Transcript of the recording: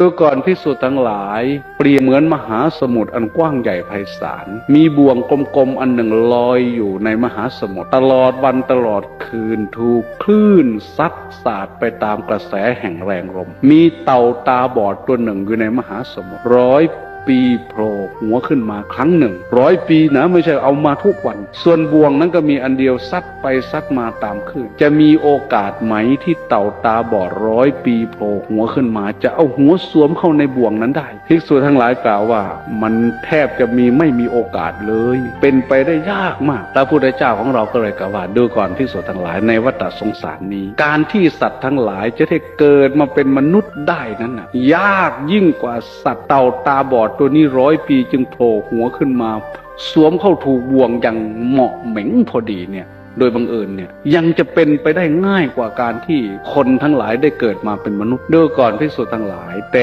ดูก่อนพิสุทั้งหลาย เปรียบเหมือนมหาสมุทรอันกว้างใหญ่ไพศาล มีบ่วงกลมๆอันหนึ่งลอยอยู่ในมหาสมุทรตลอดวันตลอดคืนถูกคลื่นซัดสาดไปตามกระแสแห่งแรงลม มีเต่าตาบอดตัวหนึ่งอยู่ในมหาสมุทรร้อย ปีโผล่หัวขึ้นมาครั้งหนึ่งร้อยปีนะไม่ใช่เอามาทุกวัน ส่วนบ่วงนั้นก็มีอันเดียวซัดไปซัดมาตามคลื่นจะมีโอกาสไหมที่เต่าตาบอดร้อยปีโผล่หัวขึ้นมา จะเอาหัวสวมเข้าในบ่วงนั้นได้ภิกษุทั้งหลายกล่าวว่า มันแทบจะมีไม่มีโอกาสเลย เป็นไปได้ยากมากพระพุทธเจ้าของเราก็เลยกล่าวว่าดูก่อนภิกษุทั้งหลายในวัฏสงสารนี้ การที่สัตว์ทั้งหลายจะได้เกิดมาเป็นมนุษย์ได้นั้นนะยากยิ่งกว่าสัตว์เต่าตาบอดตัวนี้ร้อยปีจึงโผล่หัวขึ้นมา สวมเข้าถูกบ่วงอย่างเหมาะเหม็งพอดีเนี่ยโดยบังเอิญเนี่ยยังจะเป็นไปได้ง่ายกว่าการที่คนทั้งหลายได้เกิดมาเป็นมนุษย์เด้อก่อนพิสุทั้งหลายแต่